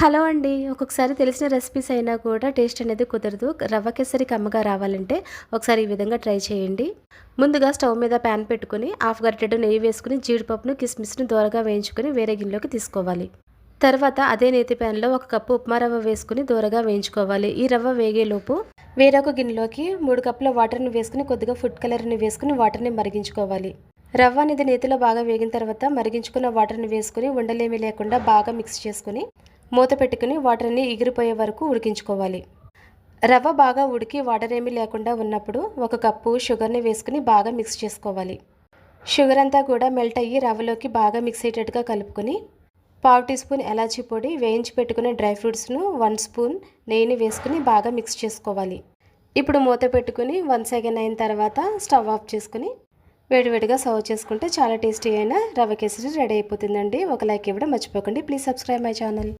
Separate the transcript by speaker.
Speaker 1: Hello అండి. ఒక్కొక్కసారి తెలిసిన రెసిపీస్ అయినా కూడా టేస్ట్ అనేది కుదరదు. రవ్వ కేసరి కమ్మగా రావాలంటే ఒకసారి ఈ విధంగా ట్రై చేయండి. ముందుగా స్టవ్ మీద ప్యాన్ పెట్టుకుని హాఫ్ గరిటెడు నెయ్యి వేసుకుని జీడిపప్పును కిస్మిస్ను దూరగా వేయించుకుని వేరే గిన్నెలోకి తీసుకోవాలి. తర్వాత అదే నేతి ప్యాన్లో ఒక కప్పు ఉప్మా రవ్వ వేసుకుని దూరగా వేయించుకోవాలి. ఈ రవ్వ వేగేలోపు వేరొక గిన్నెలోకి మూడు కప్పుల వాటర్ని వేసుకుని కొద్దిగా ఫుడ్ కలర్ని వేసుకుని వాటర్ని మరిగించుకోవాలి. రవ్వ అనేది నేతిలో బాగా వేగిన తర్వాత మరిగించుకున్న వాటర్ని వేసుకుని ఉండలేమి లేకుండా బాగా మిక్స్ చేసుకుని మూత పెట్టుకుని వాటర్ని ఎగిరిపోయే వరకు ఉడికించుకోవాలి. రవ్వ బాగా ఉడికి వాటర్ ఏమీ లేకుండా ఉన్నప్పుడు ఒక కప్పు షుగర్ని వేసుకుని బాగా మిక్స్ చేసుకోవాలి. షుగర్ అంతా కూడా మెల్ట్ అయ్యి రవ్వలోకి బాగా మిక్స్ అయ్యేటట్టుగా కలుపుకొని పావు టీ స్పూన్ ఎలాచీ పొడి వేయించి పెట్టుకునే డ్రై ఫ్రూట్స్ను వన్ స్పూన్ నెయ్యిని వేసుకుని బాగా మిక్స్ చేసుకోవాలి. ఇప్పుడు మూత పెట్టుకుని వన్ సెకండ్ అయిన తర్వాత స్టవ్ ఆఫ్ చేసుకుని వేడివేడిగా సర్వ్ చేసుకుంటే చాలా టేస్టీ అయిన రవ్వ కేసరి రెడీ అయిపోతుందండి. ఒక లైక్ ఇవ్వడం మర్చిపోకండి. Please subscribe my channel.